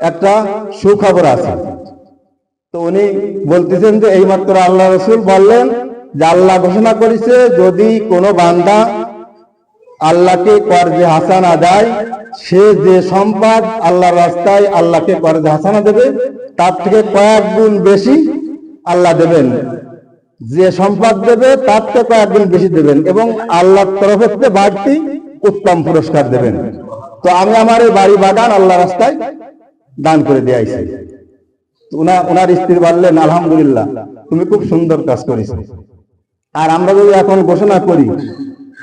একটা সুখবর আছে। তো উনি বলতেছেন যে, এইমাত্র আল্লাহ রসুল বললেন যে, আল্লাহ ঘোষণা করেছে, যদি কোনো বান্দা আল্লাহকে কর্জে হাসানা দেয়, সে যে সম্পদ আল্লাহর রাস্তায় আল্লাহকে কর্জে হাসানা দেবে, তার থেকে কয়েক গুণ বেশি আল্লাহ দেবেন। যে সম্পদ দেবে, তার থেকে কয়েক গুণ বেশি দেবেন এবং আল্লাহর তরফ থেকে বাড়তি উত্তম পুরস্কার দেবেন। তো আমি আমার এই বাড়ি বাগান আল্লাহ রাস্তায় দান করে দিয়ে উনা- ওনার স্ত্রী বললেন, আলহামদুলিল্লাহ, তুমি খুব সুন্দর কাজ করেছ। আর আমরা যদি এখন ঘোষণা করি,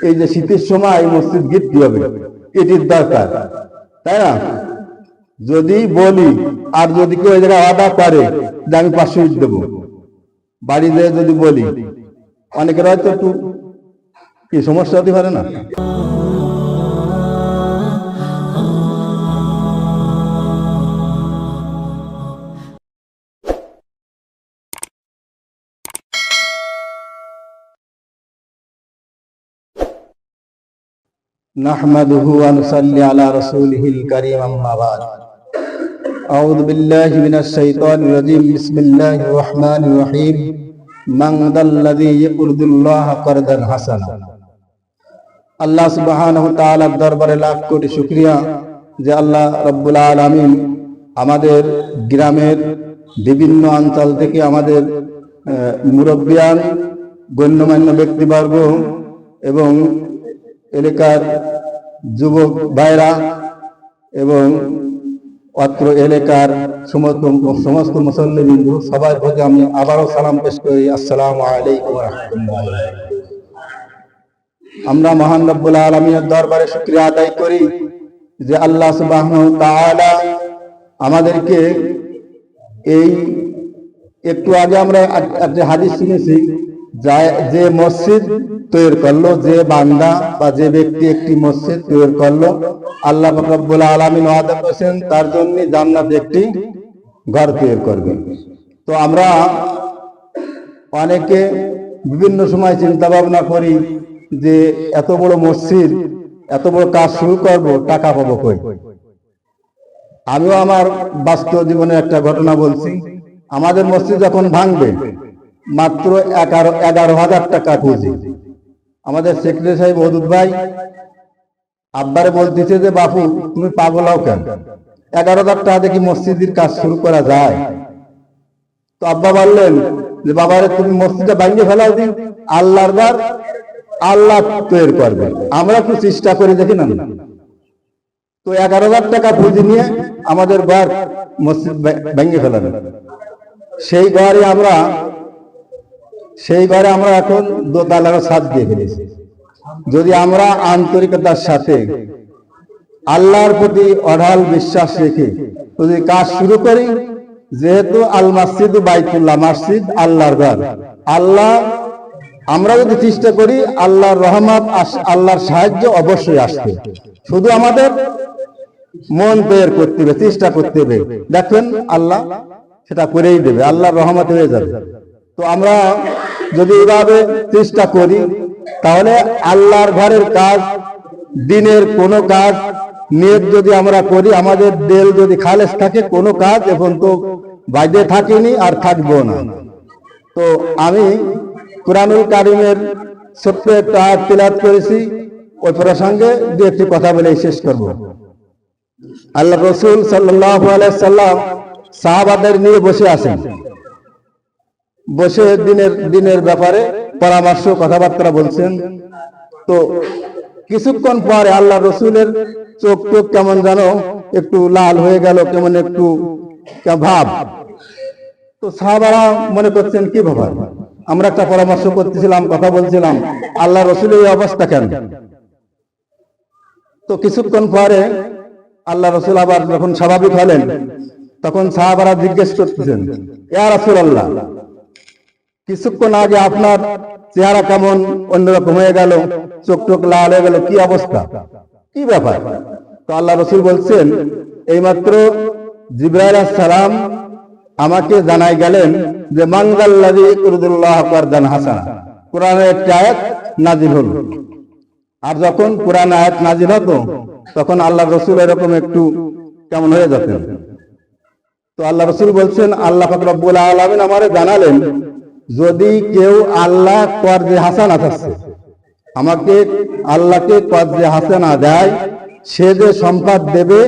এই যে শীতের সময় এই মসজিদ গিফট হবে, এটির দরকার। তাই না? যদি বলি, আর যদি কেউ এই জায়গায় অর্ডার করে, যে আমি পাঁচশো ইট দেবো। বাড়িতে যদি বলি, অনেকের হয়তো একটু কি সমস্যা হতে পারে না। نحمده ونصلي على رسوله الكريم أما بعد أعوذ بالله من الشيطان الرجيم بسم الله الرحمن الرحيم من ذا الذي يقرض الله قرضا حسنا আল্লাহ সুবহানাহু ওয়া তাআলার দরবারে লাখ কোটি শুকরিয়া যে আল্লাহ রব্বুল আলামিন আমাদের গ্রামের বিভিন্ন অঞ্চল থেকে আমাদের আহ, মুরব্বিয়ান গণ্যমান্য ব্যক্তিবর্গ এবং এলাকার যুবক ভাইরা এবং অত্র এলাকার সমস্ত সমস্ত মুসল্লি বিন্দু সবার প্রতি আমি আবারও সালাম পেশ করি। আসসালামু আলাইকুম আমরা মহান রব্বুল আলমীর দরবারে শুক্রিয়া আদায় করি যে আল্লাহ সুবাহ আমাদেরকে এই একটু আগে আমরা এক- একটা হাদিস শুনেছি যা- মসজিদ তৈরি করল, যে বান্দা বা যে ব্যক্তি একটি মসজিদ তৈরি করল, আল্লাহ রব্বুল আলমিন ওয়াদা করেছেন, তার জন্য জান্নাত একটি ঘর তৈরি করবে। তো আমরা অনেকে বিভিন্ন সময় চিন্তা ভাবনা করি যে এত বড় মসজিদ, এত বড় কাজ শুরু করব, টাকা পাবো কই? আমিও আমার বাস্তব জীবনে একটা ঘটনা বলছি। আমাদের মসজিদ যখন ভাঙবে মাত্র এগারো এগারো হাজার টাকা পুঁজি আমাদের সেক্রেটারি সাহেব, অদুত ভাই, আব্বারে বলতেছে যে, বাপু, তুমি পাগল হও কেন? এগারো হাজার টাকা দেখি মসজিদের কাজ শুরু করা যায়? তো আব্বা বললেন যে, বাবারে, তুমি মসজিদটা ভাঙিয়ে ফেলাও দিন। আল্লাহর বার আল্লাহ তৈরি করবে। আমরা একটু চেষ্টা করে, দেখি না। তো এগারো হাজার টাকা পুঁজি নিয়ে আমাদের ঘর মসজিদ ভেঙে ফেলাবে। সেই ঘরে আমরা সেই ঘরে আমরা এখন দোতলার ছাদ দিয়ে ফেলেছি যদি আমরা আন্তরিকতার সাথে আল্লাহর প্রতি অঢাল বিশ্বাস রেখে যদি কাজ শুরু করি, যেহেতু আল মসজিদ বাইতুল্লাহ মসজিদ আল্লাহর ঘর। আল্লাহ, আমরা যদি চেষ্টা করি, আল্লাহর রহমত আল্লাহর সাহায্য অবশ্যই আসবে। শুধু আমাদের মন তৈরি করতে হবে, চেষ্টা করতে হবে। দেখবেন আল্লাহ সেটা করেই দেবে, আল্লাহর রহমত হয়ে যাবে। তো আমরা যদি এভাবে চেষ্টা করি, তাহলে আল্লাহর ঘরের কাজ, দিনের কোনো কাজ, নিয়ত যদি আমরা করি, আমাদের দেল যদি খালেস থাকে, কোনো কাজ এখন তো বাইরে থাকেনি আর থাকব না। তো আমি কোরআনুল কারিমের ছোট্ট একটা আয়াত তিলাত করেছি, ওই প্রসঙ্গে দু একটি কথা বলে শেষ করব। আল্লাহ রসুল সাল্লাহ সাল্লাম সাহাবাদের নিয়ে বসে আছেন। বসে দিনের দিনের ব্যাপারে পরামর্শ, কথাবার্তা বলছেন। তো কিছুক্ষণ পরে আল্লাহ রসুলের চোখ টোক কেমন যেন একটু লাল হয়ে গেল, কেমন একটু ভাব। তো সাহাবারা মনে করছেন, কি ব্যাপার? আমরা একটা পরামর্শ করতেছিলাম, কথা বলছিলাম, আল্লাহ রসুলের এই অবস্থা কেন? তো কিছুক্ষণ পরে আল্লাহ রসুল আবার যখন স্বাভাবিক হলেন, তখন সাহাবারা জিজ্ঞেস করতেছেন, ইয়া রাসূল আল্লাহ কিছুক্ষণ আগে আপনার চেহারা কেমন অন্যরকম হয়ে গেল, চোখ টোক লাল হয়ে গেল, কি অবস্থা? কি ব্যাপার? তো আল্লাহ রসুল বলছেন, এইমাত্র জিব্রাইল সালাম আমাকে জানাই গেলেন যে মাঙ্গাল্লাদি কুরদুল্লাহ করদান হাসান। কোরআনের একটি আয়াত নাজিল হল। আর যখন কোরআন আয়াত নাজিল হতো, তখন আল্লাহ রসুল এরকম একটু কেমন হয়ে যেতেন। তো আল্লাহ রসুল বলছেন, আল্লাহ ফকরবুল আলমিন আমারে জানালেন যদি কেউ আল্লাহ কর্জে হাসানা থাকছে আমাকে আল্লাহকে কর্জে হাসানা দেয়, সে যে সম্পদ দেবে,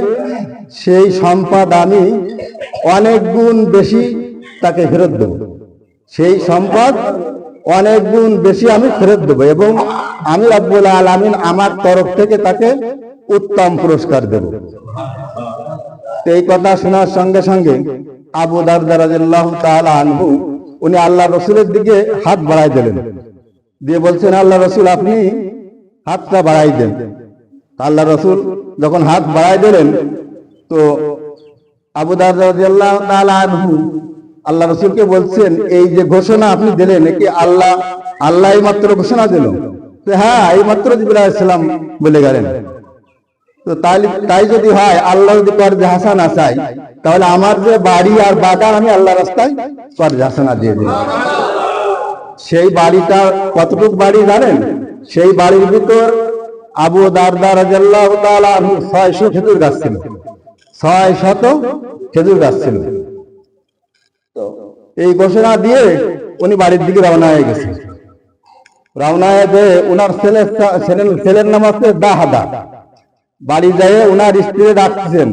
সেই সম্পদ আমি অনেক গুণ বেশি তাকে ফেরত দেব। সেই সম্পদ অনেক গুণ বেশি আমি ফেরত দেবো এবং আমি রব্বুল আলমিন আমার তরফ থেকে তাকে উত্তম পুরস্কার দেব। এই কথা শোনার সঙ্গে সঙ্গে আবু দারদারাজ আনহু উনি আল্লাহ রসুলের দিকে হাত বাড়াই দিলেন। দিয়ে বলছেন, আল্লাহ রসুল, আপনি হাতটা বাড়াই দেন। আল্লাহ রসুল যখন হাত বাড়াই দিলেন, তো আবু আনহু আল্লাহ রসুলকে বলছেন, এই যে ঘোষণা আপনি দিলেন কি আল্লাহ আল্লাহ মাত্র ঘোষণা দিল? হ্যাঁ এই মাত্র জিবুল ইসলাম বলে গেলেন। তো তাই তাই যদি হয়, আল্লাহ যদি কর্জে হাসানা চাই তাহলে আমার যে বাড়ি আর বাগান আমি আল্লাহ রাস্তায় কর্জে হাসানা দিয়ে দিই সেই বাড়িটা কতটুক বাড়ি জানেন? সেই বাড়ির ভিতর আবু দারদার ছয়শো খেজুর গাছ ছিল। ছয় শত খেজুর গাছ ছিল। এই ঘোষণা দিয়ে উনি বাড়ির দিকে রওনা হয়ে গেছে। রওনা হয়ে যে ওনার ছেলে, ছেলের নাম হচ্ছে দাহাদা। বাড়ি যেয়ে ওনার স্ত্রী ডাকতেছেন।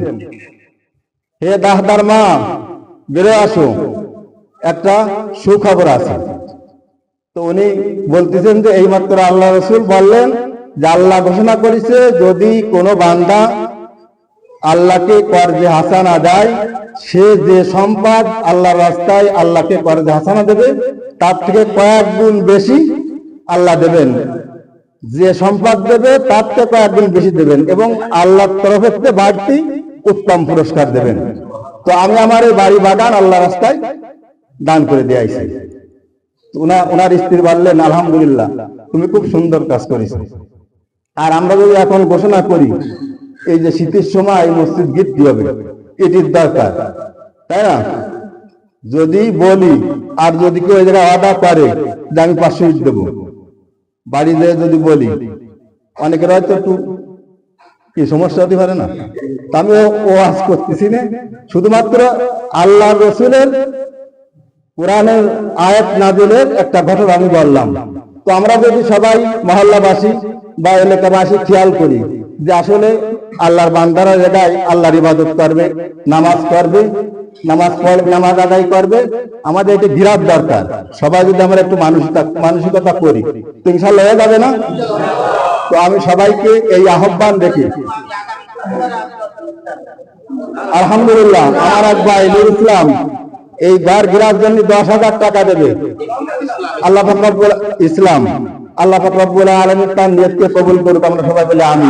হে দাহদার মা, বেরো আসো। একটা সুখবর আছে। তো উনি বলতেছেন যে, এইমাত্র আল্লাহ রসুল বললেন যে, আল্লাহ ঘোষণা করেছে, যদি কোনো বান্দা আল্লাহকে কর্জে হাসানা দেয়, সে যে সম্পদ আল্লাহর রাস্তায় আল্লাহকে কর্জে হাসানা দেবে, তার থেকে কয়েক গুণ বেশি আল্লাহ দেবেন। যে সম্পদ দেবে, তার থেকে গুণ বেশি দেবেন এবং আল্লাহর তরফের থেকে বাড়তি উত্তম পুরস্কার দেবেন। তো আমি আমার এই বাড়ি বাগান আল্লাহ রাস্তায় দান করে দিয়েছি উনার ওনার স্ত্রী বললেন, আলহামদুলিল্লাহ, তুমি খুব সুন্দর কাজ করেছ আর আমরা যদি এখন ঘোষণা করি, এই যে শীতের সময় এই মসজিদ গিফট হবে, এটির দরকার। তাই না? যদি বলি, আর যদি কেউ জায়গায় অর্ডার করে যে আমি পাঁচশো ইট দেবো বাড়ি যেয়ে যদি বলি অনেকের হয়তো একটু কি সমস্যা হতে পারে না? আমি ও- ও আজ করতেছি না। শুধুমাত্র আল্লাহ রসুলের কোরআনের আয়াত নাজিলের একটা ঘটনা আমি বললাম। তো আমরা যদি সবাই মহল্লাবাসী বা এলাকাবাসী খেয়াল করি যে আসলে আল্লাহর বান্দারা জায়গায় আল্লাহর ইবাদত করবে, নামাজ করবে নামাজ পড়, নামাজ আদায় করবে। আমাদের এটা বিরাট দরকার। সবাই যদি আমরা একটু মানসিকতা মানসিকতা করি, তো ইনশাল্লাহ হয়ে যাবে না? তো আমি সবাইকে এই আহ্বান দেখি। আলহামদুলিল্লাহ, আমার এক ভাই নুর ইসলাম, এই ঘর ঘেরার জন্য দশ হাজার টাকা দেবে। আল্লাহ ইসলাম, আল্লাহ ফকরাবুল আলমী তার নিয়তকে কবুল করুক। আমরা সবাই বলে আমি